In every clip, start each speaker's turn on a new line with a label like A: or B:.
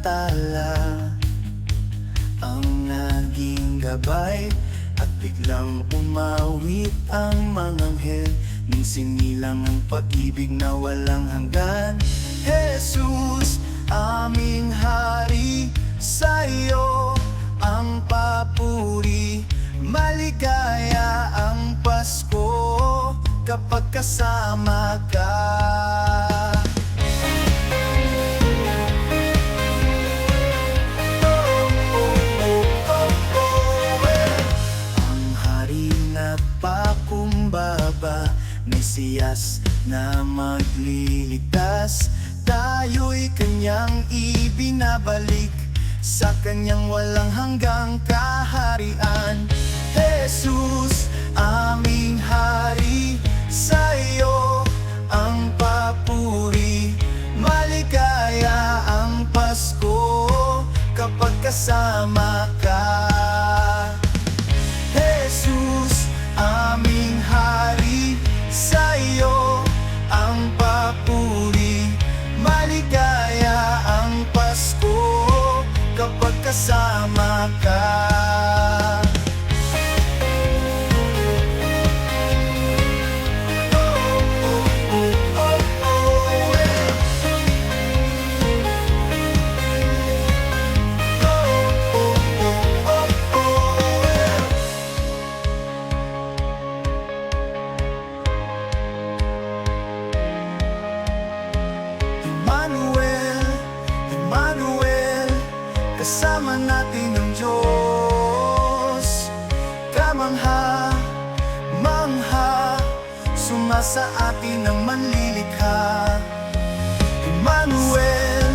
A: tala Ang naging gabay At biglang umawit ang mga anghel Ninsinilang ang pag-ibig na walang hanggan. Jesus, aming hari Sa'yo ang papuri. Maligaya ang Pasko Kapag kasama ka. Mesiyas na magliligtas. Tayo'y kanyang ibinabalik. Sa kanyang walang hanggang kaharian. Jesus, aming natin ang Diyos. Kamangha, mangha, sumasa atin ang manlilikha. Emmanuel,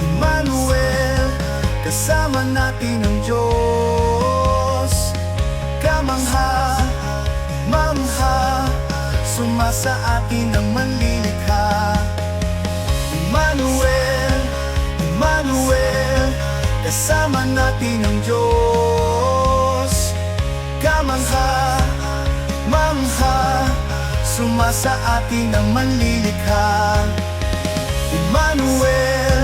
A: Emmanuel, kasama natin ang Diyos. Kamangha, mangha, sumasa atin ang manlilikha. Kasama natin ang Diyos. Kamangha, mangha, sumasa atin ang manlilikha. Emmanuel,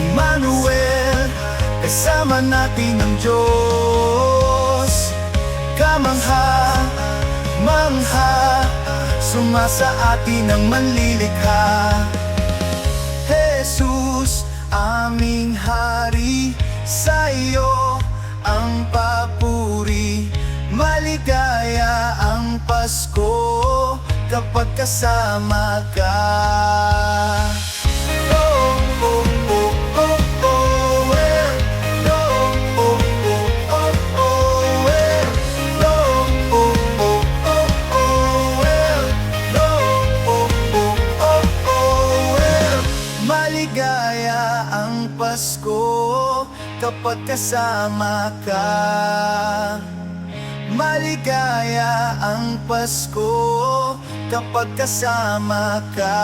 A: Emmanuel, kasama natin ang Diyos. Kamangha, mangha, sumasa atin ang manlilikha. Sa ang papuri Maligaya ang Pasko Kapag kasama ka Oh, oh, oh, oh, oh, eh. Oh, oh, oh, oh, oh, eh. Oh, oh, oh, oh, oh, eh. Oh, oh, oh, oh, oh, eh. Maligaya ang Pasko kapag kasama ka. Maligaya ang Pasko kapag kasama ka